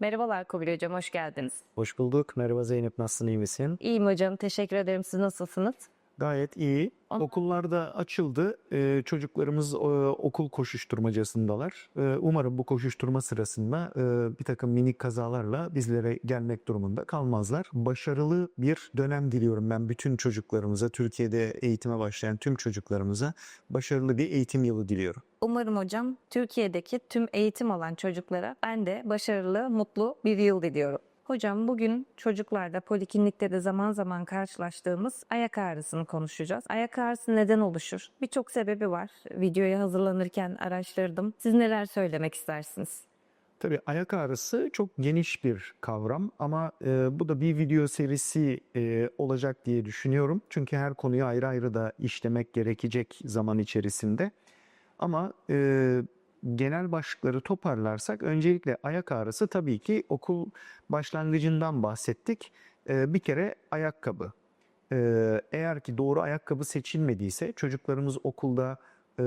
Merhabalar Kubilay Hocam, hoş geldiniz. Hoş bulduk. Merhaba Zeynep, nasılsın, iyi misin? İyiyim hocam, teşekkür ederim. Siz nasılsınız? Gayet iyi. Ama- Okullarda açıldı. Ee, çocuklarımız e, okul koşuşturmacasındalar. Ee, umarım bu koşuşturma sırasında e, bir takım minik kazalarla bizlere gelmek durumunda kalmazlar. Başarılı bir dönem diliyorum ben bütün çocuklarımıza, Türkiye'de eğitime başlayan tüm çocuklarımıza başarılı bir eğitim yılı diliyorum. Umarım hocam Türkiye'deki tüm eğitim alan çocuklara ben de başarılı, mutlu bir yıl diliyorum. Hocam bugün çocuklarda polikliniklerde de zaman zaman karşılaştığımız ayak ağrısını konuşacağız. Ayak ağrısı neden oluşur? Birçok sebebi var. Videoya hazırlanırken araştırdım. Siz neler söylemek istersiniz? Tabii ayak ağrısı çok geniş bir kavram ama e, bu da bir video serisi e, olacak diye düşünüyorum. Çünkü her konuyu ayrı ayrı da işlemek gerekecek zaman içerisinde. Ama e, genel başlıkları toparlarsak öncelikle ayak ağrısı tabii ki okul başlangıcından bahsettik. E, bir kere ayakkabı. E, eğer ki doğru ayakkabı seçilmediyse çocuklarımız okulda e,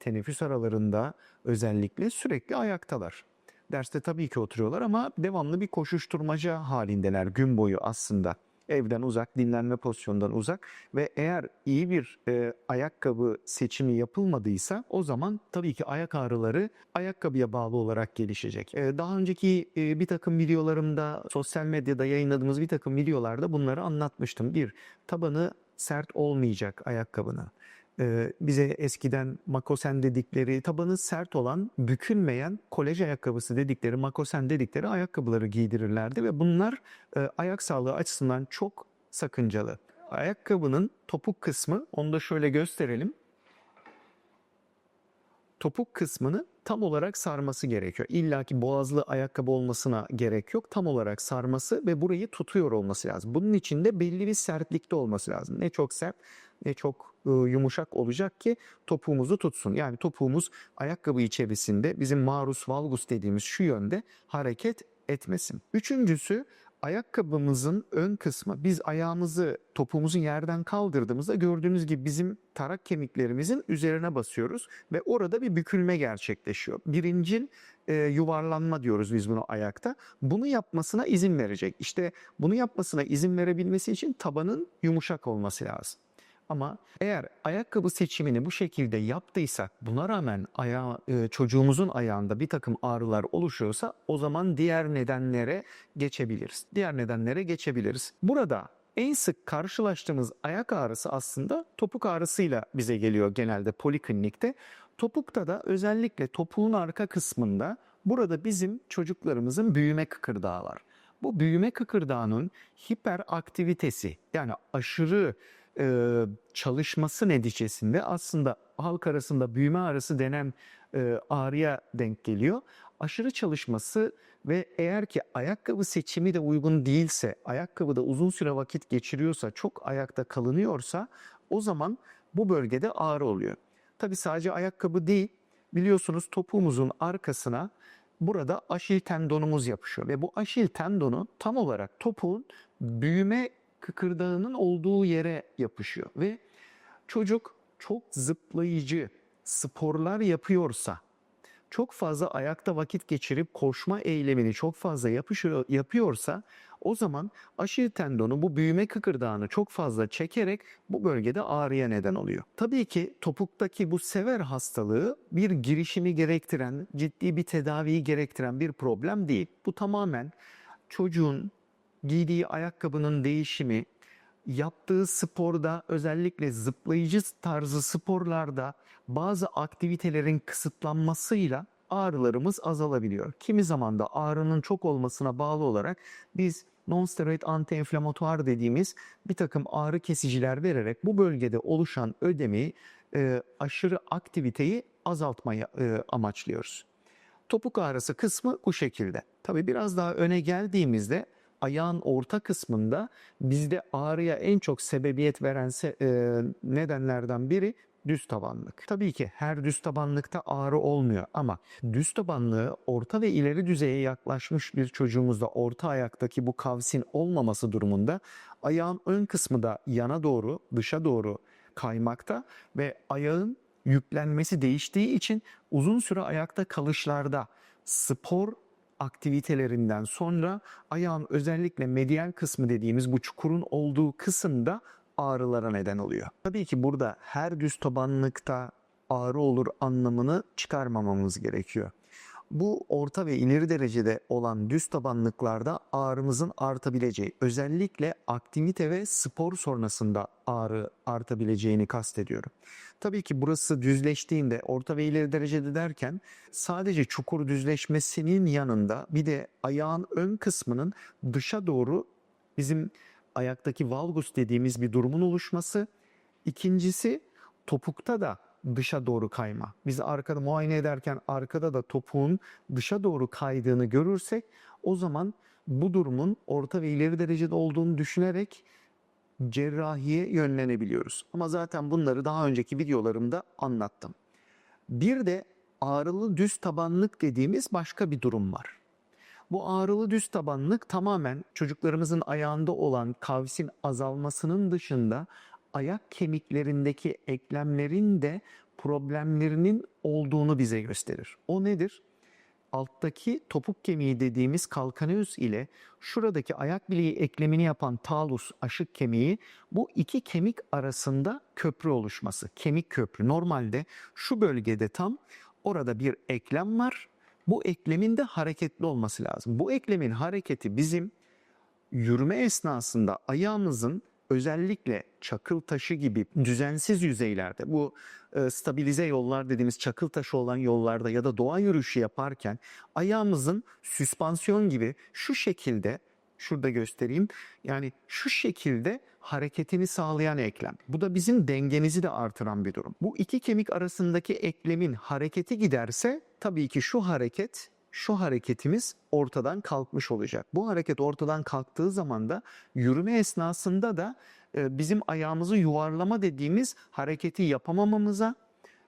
teneffüs aralarında özellikle sürekli ayaktalar. Derste tabii ki oturuyorlar ama devamlı bir koşuşturmaca halindeler gün boyu aslında. Evden uzak, dinlenme pozisyonundan uzak ve eğer iyi bir e, ayakkabı seçimi yapılmadıysa o zaman tabii ki ayak ağrıları ayakkabıya bağlı olarak gelişecek. E, daha önceki e, bir takım videolarımda, sosyal medyada yayınladığımız bir takım videolarda bunları anlatmıştım. Bir, tabanı sert olmayacak ayakkabının. Ee, bize eskiden makosen dedikleri tabanı sert olan bükülmeyen kolej ayakkabısı dedikleri makosen dedikleri ayakkabıları giydirirlerdi ve bunlar e, ayak sağlığı açısından çok sakıncalı. Ayakkabının topuk kısmı onu da şöyle gösterelim. Topuk kısmını tam olarak sarması gerekiyor. İlla ki boğazlı ayakkabı olmasına gerek yok. Tam olarak sarması ve burayı tutuyor olması lazım. Bunun için de belli bir sertlikte olması lazım. Ne çok sert ne çok e, yumuşak olacak ki topuğumuzu tutsun. Yani topuğumuz ayakkabı içerisinde bizim marus valgus dediğimiz şu yönde hareket etmesin. Üçüncüsü ayakkabımızın ön kısmı. Biz ayağımızı topuğumuzu yerden kaldırdığımızda gördüğünüz gibi bizim tarak kemiklerimizin üzerine basıyoruz ve orada bir bükülme gerçekleşiyor. Birincil e, yuvarlanma diyoruz biz bunu ayakta. Bunu yapmasına izin verecek. İşte bunu yapmasına izin verebilmesi için tabanın yumuşak olması lazım. Ama eğer ayakkabı seçimini bu şekilde yaptıysak buna rağmen ayağı, e, çocuğumuzun ayağında bir takım ağrılar oluşuyorsa o zaman diğer nedenlere geçebiliriz. Diğer nedenlere geçebiliriz. Burada en sık karşılaştığımız ayak ağrısı aslında topuk ağrısıyla bize geliyor genelde poliklinikte. Topukta da özellikle topuğun arka kısmında burada bizim çocuklarımızın büyüme kıkırdağı var. Bu büyüme kıkırdağının hiperaktivitesi yani aşırı e, çalışması neticesinde aslında halk arasında büyüme ağrısı denen e, ağrıya denk geliyor. Aşırı çalışması ve eğer ki ayakkabı seçimi de uygun değilse, ayakkabıda uzun süre vakit geçiriyorsa, çok ayakta kalınıyorsa o zaman bu bölgede ağrı oluyor. Tabi sadece ayakkabı değil, biliyorsunuz topuğumuzun arkasına burada aşil tendonumuz yapışıyor ve bu aşil tendonu tam olarak topuğun büyüme kıkırdağının olduğu yere yapışıyor ve çocuk çok zıplayıcı sporlar yapıyorsa, çok fazla ayakta vakit geçirip koşma eylemini çok fazla yapışıyor, yapıyorsa o zaman aşil tendonu bu büyüme kıkırdağını çok fazla çekerek bu bölgede ağrıya neden oluyor. Tabii ki topuktaki bu sever hastalığı bir girişimi gerektiren, ciddi bir tedaviyi gerektiren bir problem değil. Bu tamamen çocuğun giydiği ayakkabının değişimi, yaptığı sporda özellikle zıplayıcı tarzı sporlarda bazı aktivitelerin kısıtlanmasıyla ağrılarımız azalabiliyor. Kimi zaman da ağrının çok olmasına bağlı olarak biz non-steroid anti-inflamatuar dediğimiz bir takım ağrı kesiciler vererek bu bölgede oluşan ödemi, e, aşırı aktiviteyi azaltmayı e, amaçlıyoruz. Topuk ağrısı kısmı bu şekilde. Tabii biraz daha öne geldiğimizde ayağın orta kısmında bizde ağrıya en çok sebebiyet veren se- e, nedenlerden biri düz tabanlık. Tabii ki her düz tabanlıkta ağrı olmuyor ama düz tabanlığı orta ve ileri düzeye yaklaşmış bir çocuğumuzda orta ayaktaki bu kavsin olmaması durumunda ayağın ön kısmı da yana doğru, dışa doğru kaymakta ve ayağın yüklenmesi değiştiği için uzun süre ayakta kalışlarda spor aktivitelerinden sonra ayağın özellikle medial kısmı dediğimiz bu çukurun olduğu kısımda ağrılara neden oluyor. Tabii ki burada her düz tabanlıkta ağrı olur anlamını çıkarmamamız gerekiyor. Bu orta ve ileri derecede olan düz tabanlıklarda ağrımızın artabileceği, özellikle aktivite ve spor sonrasında ağrı artabileceğini kastediyorum. Tabii ki burası düzleştiğinde orta ve ileri derecede derken sadece çukur düzleşmesinin yanında bir de ayağın ön kısmının dışa doğru bizim ayaktaki valgus dediğimiz bir durumun oluşması. İkincisi topukta da dışa doğru kayma. Biz arkada muayene ederken arkada da topuğun dışa doğru kaydığını görürsek o zaman bu durumun orta ve ileri derecede olduğunu düşünerek cerrahiye yönlenebiliyoruz. Ama zaten bunları daha önceki videolarımda anlattım. Bir de ağrılı düz tabanlık dediğimiz başka bir durum var. Bu ağrılı düz tabanlık tamamen çocuklarımızın ayağında olan kavsin azalmasının dışında ayak kemiklerindeki eklemlerin de problemlerinin olduğunu bize gösterir. O nedir? Alttaki topuk kemiği dediğimiz kalkaneus ile şuradaki ayak bileği eklemini yapan talus aşık kemiği bu iki kemik arasında köprü oluşması. Kemik köprü normalde şu bölgede tam orada bir eklem var. Bu eklemin de hareketli olması lazım. Bu eklemin hareketi bizim yürüme esnasında ayağımızın özellikle çakıl taşı gibi düzensiz yüzeylerde bu e, stabilize yollar dediğimiz çakıl taşı olan yollarda ya da doğa yürüyüşü yaparken ayağımızın süspansiyon gibi şu şekilde şurada göstereyim yani şu şekilde hareketini sağlayan eklem. Bu da bizim dengemizi de artıran bir durum. Bu iki kemik arasındaki eklemin hareketi giderse tabii ki şu hareket şu hareketimiz ortadan kalkmış olacak. Bu hareket ortadan kalktığı zaman da yürüme esnasında da e, bizim ayağımızı yuvarlama dediğimiz hareketi yapamamamıza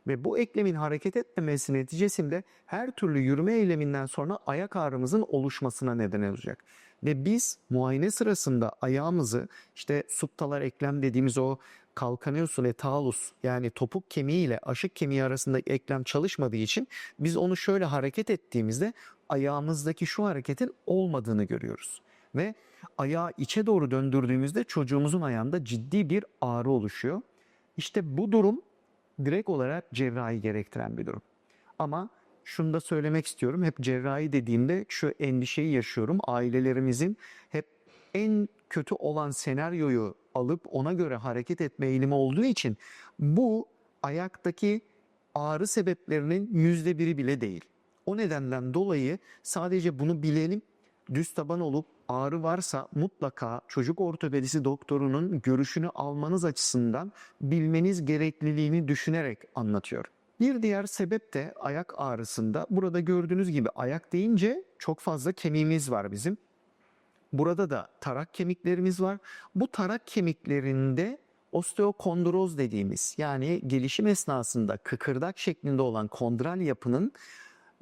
ve bu eklemin hareket etmemesi neticesinde her türlü yürüme eyleminden sonra ayak ağrımızın oluşmasına neden olacak. Ve biz muayene sırasında ayağımızı işte subtalar eklem dediğimiz o kalkaneus ve talus yani topuk kemiği ile aşık kemiği arasındaki eklem çalışmadığı için biz onu şöyle hareket ettiğimizde ayağımızdaki şu hareketin olmadığını görüyoruz. Ve ayağı içe doğru döndürdüğümüzde çocuğumuzun ayağında ciddi bir ağrı oluşuyor. İşte bu durum direkt olarak cerrahi gerektiren bir durum. Ama şunu da söylemek istiyorum. Hep cerrahi dediğimde şu endişeyi yaşıyorum. Ailelerimizin hep en kötü olan senaryoyu alıp ona göre hareket etme eğilimi olduğu için bu ayaktaki ağrı sebeplerinin yüzde biri bile değil. O nedenden dolayı sadece bunu bilelim. Düz taban olup ağrı varsa mutlaka çocuk ortopedisi doktorunun görüşünü almanız açısından bilmeniz gerekliliğini düşünerek anlatıyorum. Bir diğer sebep de ayak ağrısında burada gördüğünüz gibi ayak deyince çok fazla kemiğimiz var bizim. Burada da tarak kemiklerimiz var. Bu tarak kemiklerinde osteokondroz dediğimiz yani gelişim esnasında kıkırdak şeklinde olan kondral yapının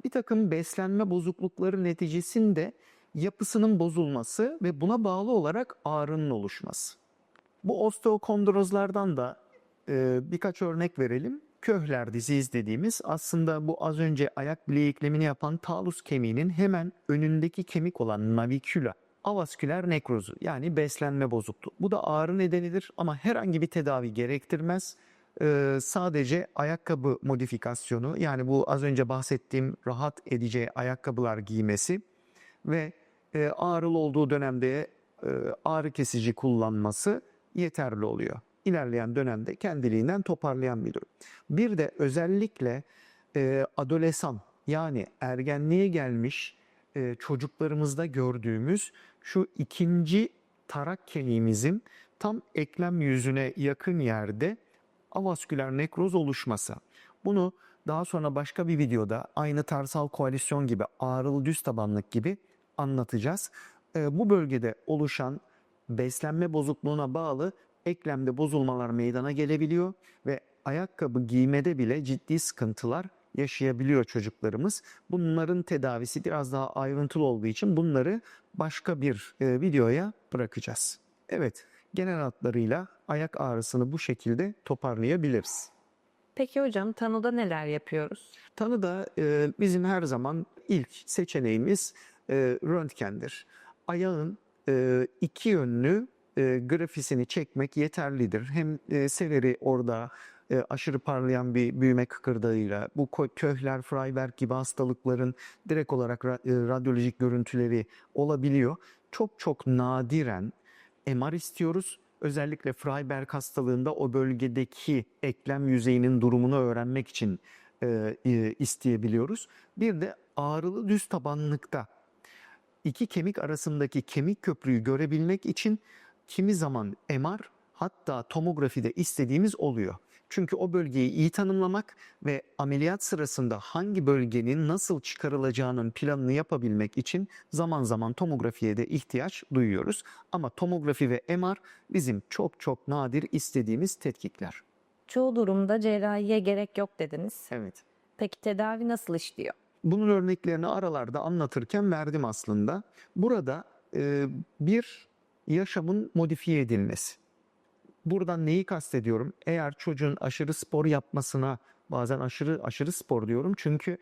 bir takım beslenme bozuklukları neticesinde yapısının bozulması ve buna bağlı olarak ağrının oluşması. Bu osteokondrozlardan da birkaç örnek verelim. Köhler diziz dediğimiz aslında bu az önce ayak bileği eklemini yapan talus kemiğinin hemen önündeki kemik olan navikula avasküler nekrozu yani beslenme bozukluğu. Bu da ağrı nedenidir ama herhangi bir tedavi gerektirmez. Ee, sadece ayakkabı modifikasyonu yani bu az önce bahsettiğim rahat edici ayakkabılar giymesi ve e, ağrılı olduğu dönemde e, ağrı kesici kullanması yeterli oluyor. İlerleyen dönemde kendiliğinden toparlayan bir durum. Bir de özellikle e, adolesan yani ergenliğe gelmiş e, çocuklarımızda gördüğümüz şu ikinci tarak kemiğimizin tam eklem yüzüne yakın yerde avasküler nekroz oluşması. Bunu daha sonra başka bir videoda aynı tarsal koalisyon gibi ağrılı düz tabanlık gibi anlatacağız. E, bu bölgede oluşan beslenme bozukluğuna bağlı eklemde bozulmalar meydana gelebiliyor ve ayakkabı giymede bile ciddi sıkıntılar yaşayabiliyor çocuklarımız. Bunların tedavisi biraz daha ayrıntılı olduğu için bunları başka bir e, videoya bırakacağız. Evet, genel hatlarıyla ayak ağrısını bu şekilde toparlayabiliriz. Peki hocam tanıda neler yapıyoruz? Tanıda e, bizim her zaman ilk seçeneğimiz e, röntgendir. Ayağın e, iki yönlü e, grafisini çekmek yeterlidir. Hem e, seleri orada e, aşırı parlayan bir büyüme kıkırdağıyla bu Köhler, Freiberg gibi hastalıkların direkt olarak ra- e, radyolojik görüntüleri olabiliyor. Çok çok nadiren MR istiyoruz. Özellikle Freiberg hastalığında o bölgedeki eklem yüzeyinin durumunu öğrenmek için e, e, isteyebiliyoruz. Bir de ağrılı düz tabanlıkta iki kemik arasındaki kemik köprüyü görebilmek için kimi zaman MR hatta tomografide istediğimiz oluyor. Çünkü o bölgeyi iyi tanımlamak ve ameliyat sırasında hangi bölgenin nasıl çıkarılacağının planını yapabilmek için zaman zaman tomografiye de ihtiyaç duyuyoruz. Ama tomografi ve MR bizim çok çok nadir istediğimiz tetkikler. Çoğu durumda cerrahiye gerek yok dediniz. Evet. Peki tedavi nasıl işliyor? Bunun örneklerini aralarda anlatırken verdim aslında. Burada e, bir yaşamın modifiye edilmesi. Buradan neyi kastediyorum? Eğer çocuğun aşırı spor yapmasına bazen aşırı aşırı spor diyorum çünkü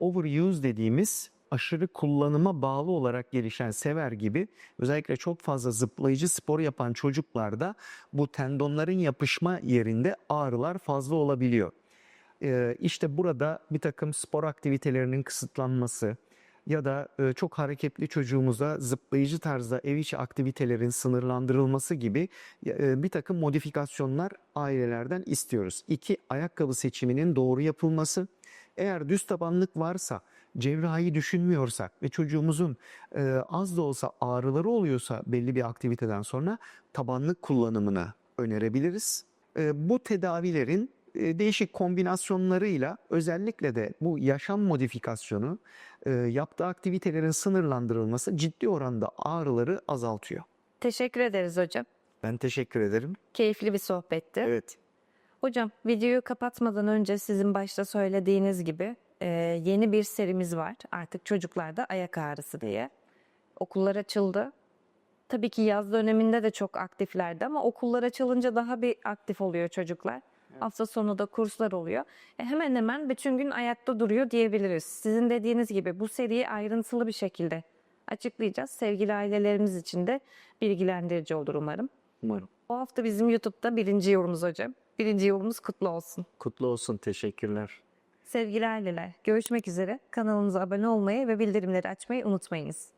overuse dediğimiz aşırı kullanıma bağlı olarak gelişen sever gibi özellikle çok fazla zıplayıcı spor yapan çocuklarda bu tendonların yapışma yerinde ağrılar fazla olabiliyor. Ee, işte burada bir takım spor aktivitelerinin kısıtlanması ya da çok hareketli çocuğumuza zıplayıcı tarzda ev içi aktivitelerin sınırlandırılması gibi bir takım modifikasyonlar ailelerden istiyoruz. İki, ayakkabı seçiminin doğru yapılması. Eğer düz tabanlık varsa, cerrahi düşünmüyorsak ve çocuğumuzun az da olsa ağrıları oluyorsa belli bir aktiviteden sonra tabanlık kullanımını önerebiliriz. Bu tedavilerin değişik kombinasyonlarıyla özellikle de bu yaşam modifikasyonu yaptığı aktivitelerin sınırlandırılması ciddi oranda ağrıları azaltıyor. Teşekkür ederiz hocam. Ben teşekkür ederim. Keyifli bir sohbetti. Evet. Hocam videoyu kapatmadan önce sizin başta söylediğiniz gibi yeni bir serimiz var. Artık çocuklarda ayak ağrısı diye. Okullar açıldı. Tabii ki yaz döneminde de çok aktiflerdi ama okullar açılınca daha bir aktif oluyor çocuklar. Hafta sonu da kurslar oluyor. E, hemen hemen bütün gün ayakta duruyor diyebiliriz. Sizin dediğiniz gibi bu seriyi ayrıntılı bir şekilde açıklayacağız. Sevgili ailelerimiz için de bilgilendirici olur umarım. Umarım. Bu hafta bizim YouTube'da birinci yılımız hocam. Birinci yılımız kutlu olsun. Kutlu olsun. Teşekkürler. Sevgili aileler, görüşmek üzere. Kanalımıza abone olmayı ve bildirimleri açmayı unutmayınız.